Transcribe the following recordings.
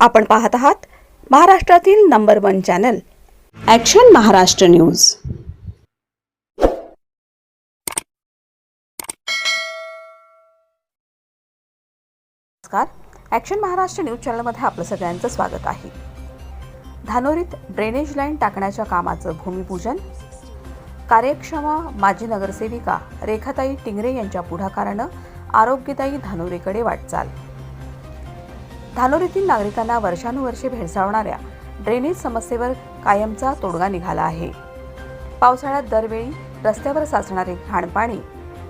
आपण पाहत आहात महाराष्ट्रातील number one channel. Action Maharashtra news. नमस्कार. ॲक्शन महाराष्ट्र न्यूज चॅनलमध्ये आपलं सगळ्यांचं स्वागत आहे. धानोरीत ड्रेनेज लाईन टाकण्याच्या कामाचं भूमिपूजन. कार्यक्षम माजी नगरसेविका रेखाताई टिंगरे यांच्या पुढाकारानं आरोग्यदायी धानोरीकडे वाटचाल. धानोरीतील नागरिकांना वर्षानुवर्षे भेडसावणाऱ्या ड्रेनेज समस्येवर कायमचा तोडगा निघाला आहे. पावसाळ्यात दरवेळी रस्त्यावर साचणारे घाणपाणी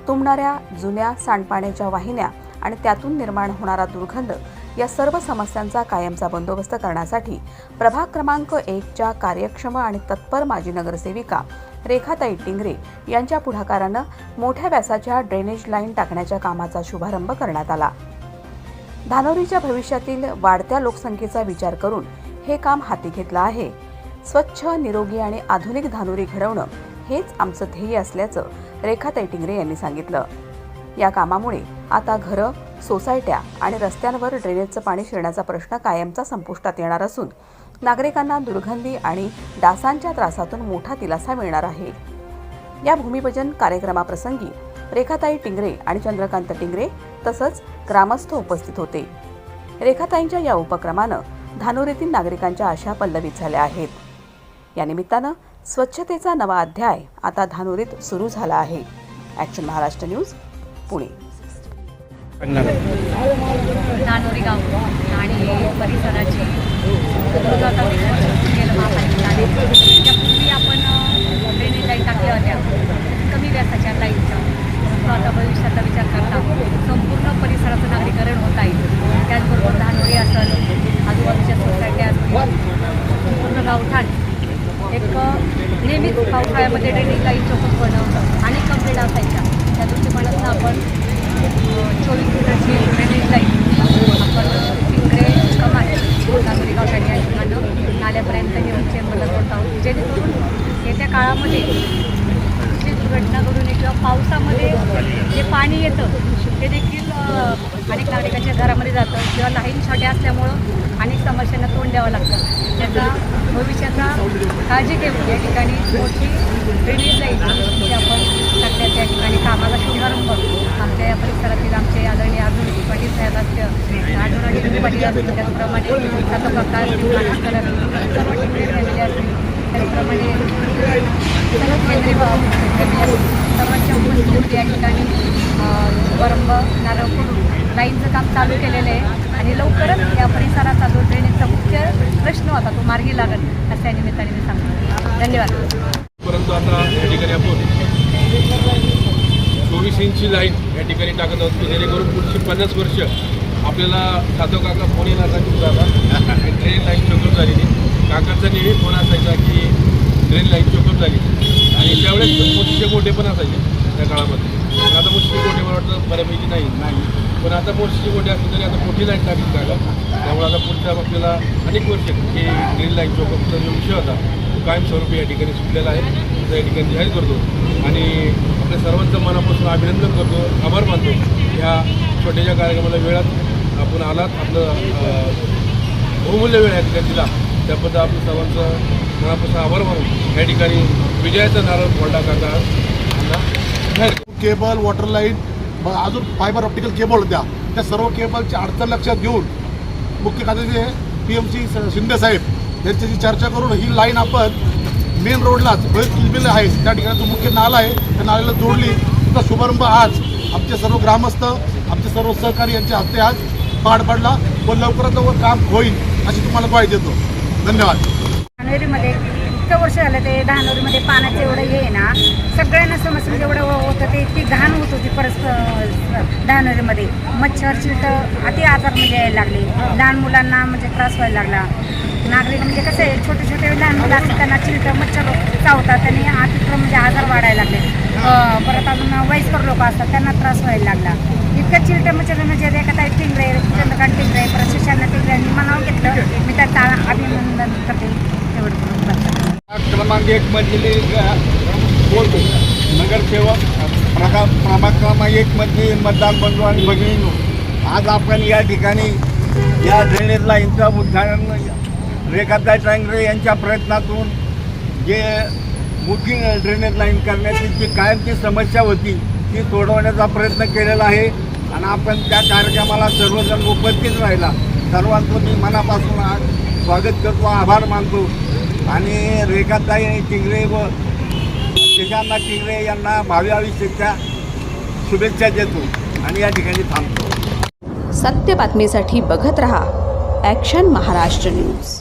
तुंबणाऱ्या जुन्या सांडपाण्याच्या वाहिन्या आणि त्यातून निर्माण होणारा दुर्गंध या सर्व समस्यांचा कायमचा बंदोबस्त करण्यासाठी प्रभाग क्रमांक एकच्या कार्यक्षम आणि तत्पर माजी नगरसेविका रेखाताई टिंगरे यांच्या पुढाकारानं मोठ्या व्यासाच्या ड्रेनेज लाईन टाकण्याच्या कामाचा शुभारंभ करण्यात आला. धानोरीच्या भविष्यातील वाढत्या लोकसंख्येचा विचार करून हे काम हाती घेतलं आहे. स्वच्छ निरोगी आणि आधुनिक धानोरी घडवणं हेच आमचं ध्येय असल्याचं रेखाताई टिंगरे यांनी सांगितलं. या कामामुळे आता घरं सोसायट्या आणि रस्त्यांवर ड्रेनेजचं पाणी शिरण्याचा प्रश्न कायमचा संपुष्टात येणार असून नागरिकांना दुर्गंधी आणि डासांच्या त्रासातून मोठा दिलासा मिळणार आहे. या भूमिपूजन कार्यक्रमाप्रसंगी रेखाताई टिंगरे आणि चंद्रकांत टिंगरे तसंच ग्रामस्थ उपस्थित होते. रेखाताईंच्या या उपक्रमानं धानोरीतील नागरिकांच्या आशा पल्लवित झाल्या आहेत. या निमित्तानं स्वच्छतेचा नवा अध्याय आता धानोरीत सुरू झाला आहे. Action Maharashtra news Pune. Dhanori गाव आणि परिसराची दुर्गता आपण ड्रेनेज टाकल्या होत्या कमी व्यासाच्या लाईनच्या परंतु आता भविष्याचा विचार करता संपूर्ण परिसराचं नागरीकरण होत आहे त्याचबरोबर धानोरी असेल आजूबाजूच्या सोसायट्या असतील संपूर्ण गावठाण एक नेहमीच पावसाळ्यामध्ये ड्रेनेज लाईन चौकट बनवतं आणि कंप्लीट असायच्या त्या दृष्टिकोनातून आपण चोवीस मीटरची ड्रेनेज लाईन आपण तिकडे कमाल आहे गावठाणी या ठिकाणं नाल्यापर्यंत येऊन चेंबरला जोडत आहोत जेणेकरून येत्या काळामध्ये जी दुर्घटना घडू नये किंवा पावसामध्ये जे पाणी येतं ते देखील अनेक नागरिकांच्या घरामध्ये जातं किंवा लाईन छोट्या असल्यामुळं समस्यांना तोंड द्यावं लागतं. त्याचा भविष्याचा काळजी घेऊन या ठिकाणी मोठी रिलीज जाईल जी आपण टाकण्याच्या ठिकाणी कामाला शुभारंभ आमच्या या परिसरातील आमचे आदरणीय आधुनिक पाटील साहेब असतील आठवडा पाटील असतील त्याचप्रमाणे त्याचा प्रकार सर्व असतील त्याचप्रमाणे सर्व केंद्रीय भाव सर्वांच्या उपस्थितीमध्ये या ठिकाणी अं, नारळ करून लाईनचं काम चालू केलेलं आहे आणि लवकरच या परिसराचा जो ड्रेनेजचा मुख्य प्रश्न होता तो मार्गी लागेल असं या निमित्ताने मी सांगतो. धन्यवाद. परंतु आता या ठिकाणी आपण चोवीस इंची लाईन या ठिकाणी टाकत आहोत की जेणेकरून पुढची पन्नास वर्ष आपल्याला साधव काका फोन येणार दादा ट्रेन लाईन चोकअप झालेली. काकाचा नेहमी फोन असायचा की ट्रेन लाईन चोकअप झाली. आणि त्यावेळेस मोठे मोठे पण असायचे त्या काळामध्ये. आता मोठे मोठे मला वाटतं बऱ्यापैकी नाही. नाही. पण आता मोठे गोटी असली तरी आता मोठी लाईन टाकली काका त्यामुळे आता पुढच्या आपल्याला अनेक वर्ष की ग्रीन लाइट चोकअपचा जो विषय होता तो कायमस्वरूपी या ठिकाणी सुटलेला आहे. त्याचा या ठिकाणी जाहीर करतो. आणि आपल्या सर्वांचं मनापासून अभिनंदन करतो आभार मानतो. ह्या छोट्याशा कार्यक्रमाला वेळात आपण आलात. आपलं बहुमूल्य वेळ आहे ठिकाणी दिला. त्याबद्दल आपलं सर्वांचं मनापासून आभार मानून या ठिकाणी विजयाचा नारळ फोडला काका केबल वॉटर लाइट अजून फायबर ऑप्टिकल केबल होत्या. त्या सर्व केबलची अडचण लक्षात घेऊन मुख्य खात्याचे पी एम सी शिंदे साहेब यांच्याशी चर्चा करून ही लाईन आपण मेन रोडलाच किलबिल आहे. त्या ठिकाणी जो मुख्य नाला आहे त्या नाल्याला जोडली. त्याचा शुभारंभ आज आमचे सर्व ग्रामस्थ आमचे सर्व सहकारी यांच्या हस्ते आज पार पडला. व लवकरात लवकर काम होईल अशी तुम्हाला ग्वाही देतो. धन्यवाद. इतकं वर्ष झालं ते धानोरीमध्ये पाण्याचं एवढं हे ना सगळ्यांना समस्या जेवढं एवढं होतं ते इतकी घाण होत होती परत धानोरीमध्ये. मच्छर चिलट अति आजार म्हणजे यायला लागले. लहान मुलांना म्हणजे त्रास व्हायला लागला. नागरिक म्हणजे कसं आहे छोटे छोटे लहान मुलं असतात त्यांना चिलट मच्छर चावतात आणि अतिक्रम म्हणजे आजार वाढायला लागले. परत अजून वयस्कर लोक असतात त्यांना त्रास व्हायला लागला. इतकं चिलट मच्छर म्हणजे रेखाताई टिंगरे चंद्रकांत टिंगरे परत शिष्यांना टिंगऱ्यांनी मनावर घेतलं. मी त्याचा अभिनंदन करते. तेवढं क्रमांक एक मधले बोलतो. नगरसेवक प्रका प्रभाग क्रमांक एक मधले मतदान बंधू आणि भगिनींनो आज आपण या ठिकाणी या ड्रेनेज लाईनचं उद्घाटन रेखाताई टांगरे यांच्या प्रयत्नातून जे मोठी ड्रेनेज लाईन करण्याची जी कायमची समस्या होती ती सोडवण्याचा प्रयत्न केलेला आहे. आणि आपण त्या कार्यक्रमाला सर्वजण उपस्थित राहिला. सर्वांचं मी मनापासून आज स्वागत करतो आभार मानतो. आणि रेखाताई टिंगरे व शेषांना टिंगरे यांना भावी आयुष्याच्या शुभेच्छा देतो आणि या ठिकाणी थांबतो. सत्य बातमीसाठी बघत रहा ॲक्शन महाराष्ट्र न्यूज